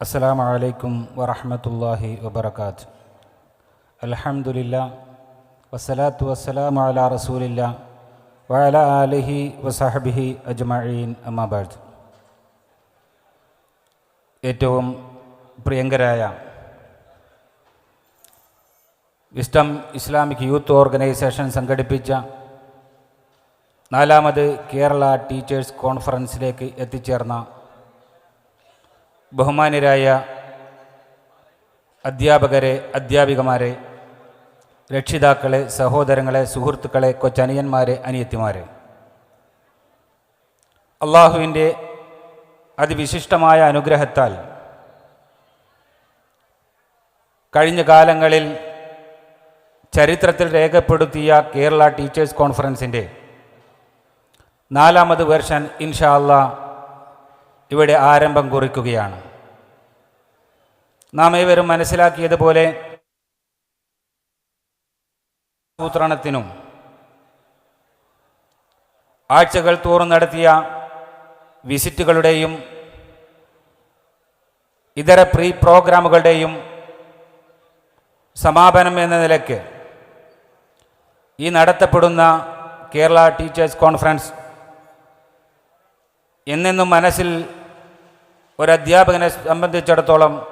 അസ്സാം വലൈക്കും വറഹമത്തല്ലാഹി വബർക്കാത്ത് അലഹമുല്ല വസ്സലാത്തു വസ്സലാം അല റസൂലില്ല വഅല ആലിഹി വസാഹബിഹി അജ്മഈൻ അമ്മാബാദ് ഏറ്റവും പ്രിയങ്കരായ വിസ്റ്റം ഇസ്ലാമിക് യൂത്ത് ഓർഗനൈസേഷൻ സംഘടിപ്പിച്ച നാലാമത് കേരള ടീച്ചേഴ്സ് കോൺഫറൻസിലേക്ക് എത്തിച്ചേർന്ന ബഹുമാന്യരായ അധ്യാപകരെ അധ്യാപികമാരെ രക്ഷിതാക്കളെ സഹോദരങ്ങളെ സുഹൃത്തുക്കളെ കൊച്ചനിയന്മാരെ അനിയത്തിമാരെ. അള്ളാഹുവിന്റെ അതിവിശിഷ്ടമായ അനുഗ്രഹത്താൽ കഴിഞ്ഞ കാലങ്ങളിൽ ചരിത്രത്തിൽ രേഖപ്പെടുത്തിയ കേരള ടീച്ചേഴ്സ് കോൺഫറൻസിന്റെ നാലാമത് വേർഷൻ ഇൻഷാ അല്ലാ ഇവിടെ ആരംഭം കുറിക്കുകയാണ്. നാം ഏവരും മനസ്സിലാക്കിയതുപോലെ ആസൂത്രണത്തിനും ആഴ്ചകൾ തോറും നടത്തിയ വിസിറ്റുകളുടെയും ഇതര പ്രീ പ്രോഗ്രാമുകളുടെയും സമാപനം എന്ന നിലയ്ക്ക് ഈ നടത്തപ്പെടുന്ന കേരള ടീച്ചേഴ്സ് കോൺഫറൻസ് എന്നെന്നും മനസ്സിൽ ഒരധ്യാപകനെ സംബന്ധിച്ചിടത്തോളം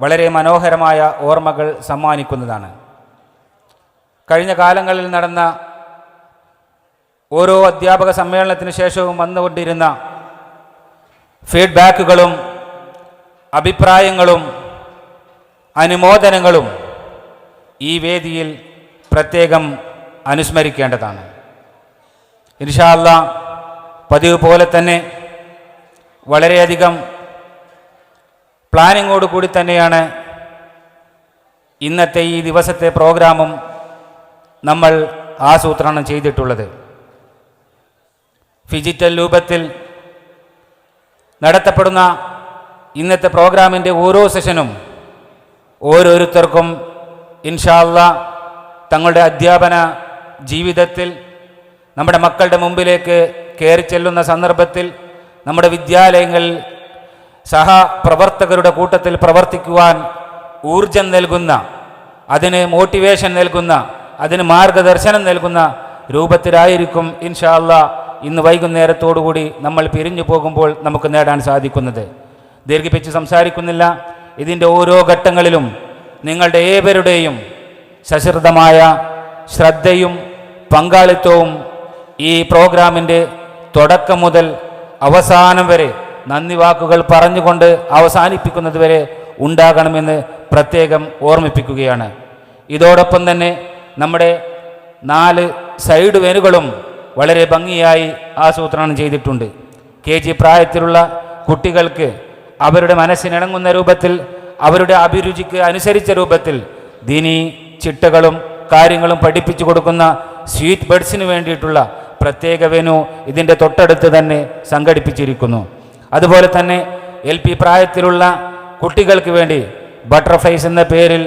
വളരെ മനോഹരമായ ഓർമ്മകൾ സമ്മാനിക്കുന്നതാണ്. കഴിഞ്ഞ കാലങ്ങളിൽ നടന്ന ഓരോ അധ്യാപക സമ്മേളനത്തിന് ശേഷവും വന്നുകൊണ്ടിരുന്ന ഫീഡ്ബാക്കുകളും അഭിപ്രായങ്ങളും അനുമോദനങ്ങളും ഈ വേദിയിൽ പ്രത്യേകം അനുസ്മരിക്കേണ്ടതാണ്. ഇൻഷാല്ല പതിവ് പോലെ തന്നെ വളരെയധികം പ്ലാനിങ്ങോട് കൂടി തന്നെയാണ് ഇന്നത്തെ ഈ ദിവസത്തെ പ്രോഗ്രാമും നമ്മൾ ആസൂത്രണം ചെയ്തിട്ടുള്ളത്. ഫിജിറ്റൽ രൂപത്തിൽ നടത്തപ്പെടുന്ന ഇന്നത്തെ പ്രോഗ്രാമിന്റെ ഓരോ സെഷനും ഓരോരുത്തർക്കും ഇൻഷാല്ല തങ്ങളുടെ അധ്യാപന ജീവിതത്തിൽ നമ്മുടെ മക്കളുടെ മുമ്പിലേക്ക് കയറി ചെല്ലുന്ന സന്ദർഭത്തിൽ നമ്മുടെ വിദ്യാലയങ്ങളിൽ സഹപ്രവർത്തകരുടെ കൂട്ടത്തിൽ പ്രവർത്തിക്കുവാൻ ഊർജം നൽകുന്ന അതിന് മോട്ടിവേഷൻ നൽകുന്ന അതിന് മാർഗദർശനം നൽകുന്ന രൂപത്തിലായിരിക്കും ഇൻഷാല്ല ഇന്ന് വൈകുന്നേരത്തോടുകൂടി നമ്മൾ പിരിഞ്ഞു പോകുമ്പോൾ നമുക്ക് നേടാൻ സാധിക്കുന്നത്. ദീർഘിപ്പിച്ച് സംസാരിക്കുന്നില്ല. ഇതിന്റെ ഓരോ ഘട്ടങ്ങളിലും നിങ്ങളുടെ ഏവരുടെയും സശ്രദ്ധമായ ശ്രദ്ധയും പങ്കാളിത്തവും ഈ പ്രോഗ്രാമിന്റെ തുടക്കം മുതൽ അവസാനം വരെ നന്ദി വാക്കുകൾ പറഞ്ഞുകൊണ്ട് അവസാനിപ്പിക്കുന്നത് വരെ ഉണ്ടാകണമെന്ന് പ്രത്യേകം ഓർമ്മിപ്പിക്കുകയാണ്. ഇതോടൊപ്പം തന്നെ നമ്മുടെ നാല് സൈഡ് വേനുകളും വളരെ ഭംഗിയായി ആസൂത്രണം ചെയ്തിട്ടുണ്ട്. കെ ജി പ്രായത്തിലുള്ള കുട്ടികൾക്ക് അവരുടെ മനസ്സിനിണങ്ങുന്ന രൂപത്തിൽ അവരുടെ അഭിരുചിക്ക് അനുസരിച്ച രൂപത്തിൽ ദിനി ചിട്ടകളും കാര്യങ്ങളും പഠിപ്പിച്ചു കൊടുക്കുന്ന സ്വീറ്റ് ബേഡ്സിന് വേണ്ടിയിട്ടുള്ള പ്രത്യേക വെനു ഇതിന്റെ തൊട്ടടുത്ത് തന്നെ സംഘടിപ്പിച്ചിരിക്കുന്നു. അതുപോലെ തന്നെ എൽ പി പ്രായത്തിലുള്ള കുട്ടികൾക്ക് വേണ്ടി ബട്ടർഫ്ലൈസ് എന്ന പേരിൽ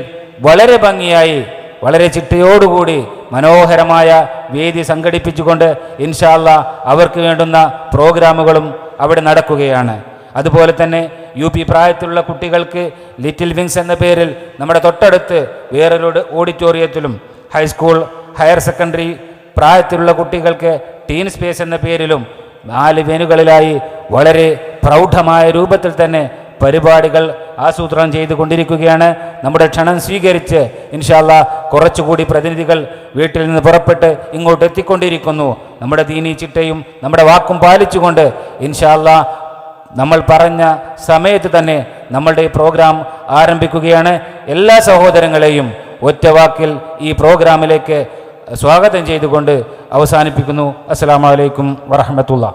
വളരെ ഭംഗിയായി വളരെ ചിട്ടയോടുകൂടി മനോഹരമായ വേദി സംഘടിപ്പിച്ചുകൊണ്ട് ഇൻഷാല്ല അവർക്ക് വേണ്ടുന്ന പ്രോഗ്രാമുകളും അവിടെ നടക്കുകയാണ്. അതുപോലെ തന്നെ യു പി പ്രായത്തിലുള്ള കുട്ടികൾക്ക് ലിറ്റിൽ വിങ്സ് എന്ന പേരിൽ നമ്മുടെ തൊട്ടടുത്ത് വേറൊരു ഓഡിറ്റോറിയത്തിലും ഹൈസ്കൂൾ ഹയർ സെക്കൻഡറി പ്രായത്തിലുള്ള കുട്ടികൾക്ക് ടീൻ സ്പേസ് എന്ന പേരിലും നാല് വേനുകളിലായി വളരെ പ്രൗഢമായ രൂപത്തിൽ തന്നെ പരിപാടികൾ ആസൂത്രണം ചെയ്തുകൊണ്ടിരിക്കുകയാണ് നമ്മുടെ ക്ഷണം സ്വീകരിച്ച് ഇൻഷാല്ല കുറച്ചുകൂടി പ്രതിനിധികൾ വീട്ടിൽ നിന്ന് പുറപ്പെട്ട് ഇങ്ങോട്ട് എത്തിക്കൊണ്ടിരിക്കുന്നു. നമ്മുടെ ദീനി ചിട്ടയും നമ്മുടെ വാക്കും പാലിച്ചുകൊണ്ട് ഇൻഷാല്ല നമ്മൾ പറഞ്ഞ സമയത്ത് തന്നെ നമ്മളുടെ ഈ പ്രോഗ്രാം ആരംഭിക്കുകയാണ്. എല്ലാ സഹോദരങ്ങളെയും ഒറ്റവാക്കിൽ ഈ പ്രോഗ്രാമിലേക്ക് സ്വാഗതം ചെയ്തുകൊണ്ട് അവസാനിപ്പിക്കുന്നു. അസ്സാം വലൈക്കും വറഹമത്തുള്ള